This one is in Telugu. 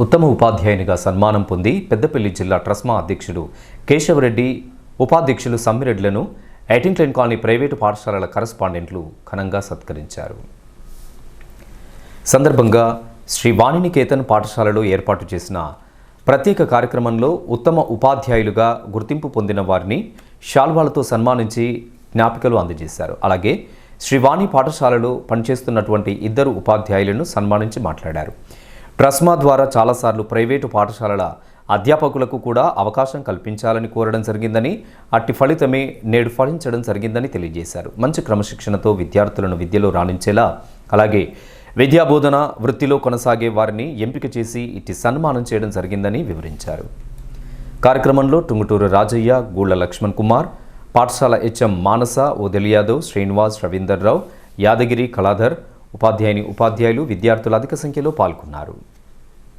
ఉత్తమ ఉపాధ్యాయునిగా సన్మానం పొంది పెద్దపల్లి జిల్లా ట్రస్మా అధ్యక్షుడు కేశవరెడ్డి ఉపాధ్యక్షులు సమ్మిరెడ్లను ఎయిటింగ్ కాలనీ ప్రైవేటు పాఠశాలల కరస్పాండెంట్లు ఘనంగా సత్కరించారు. సందర్భంగా శ్రీ వాణినికేతన్ పాఠశాలలో ఏర్పాటు చేసిన ప్రత్యేక కార్యక్రమంలో ఉత్తమ ఉపాధ్యాయులుగా గుర్తింపు పొందిన వారిని శాల్వాలతో సన్మానించి జ్ఞాపికలు అందజేశారు. అలాగే శ్రీవాణి పాఠశాలలో పనిచేస్తున్నటువంటి ఇద్దరు ఉపాధ్యాయులను సన్మానించి మాట్లాడారు. ట్రస్మా ద్వారా చాలాసార్లు ప్రైవేటు పాఠశాలల అధ్యాపకులకు కూడా అవకాశం కల్పించాలని కోరడం జరిగిందని అట్టి ఫలితమే నేడు ఫలించడం జరిగిందని తెలియజేశారు. మంచి క్రమశిక్షణతో విద్యార్థులను విద్యలో రాణించేలా అలాగే విద్యాబోధన వృత్తిలో కొనసాగే వారిని ఎంపిక చేసి ఇట్టి సన్మానం చేయడం జరిగిందని వివరించారు. కార్యక్రమంలో టుంగుటూరు రాజయ్య గూళ్ళ లక్ష్మణ్ కుమార్ పాఠశాల హెచ్ఎం మానస ఓదెలియాదవ్ శ్రీనివాస్ రవీందర్ రావు యాదగిరి కళాధర్ ఉపాధ్యాయుని ఉపాధ్యాయులు విద్యార్థులు అధిక సంఖ్యలో పాల్గొన్నారు.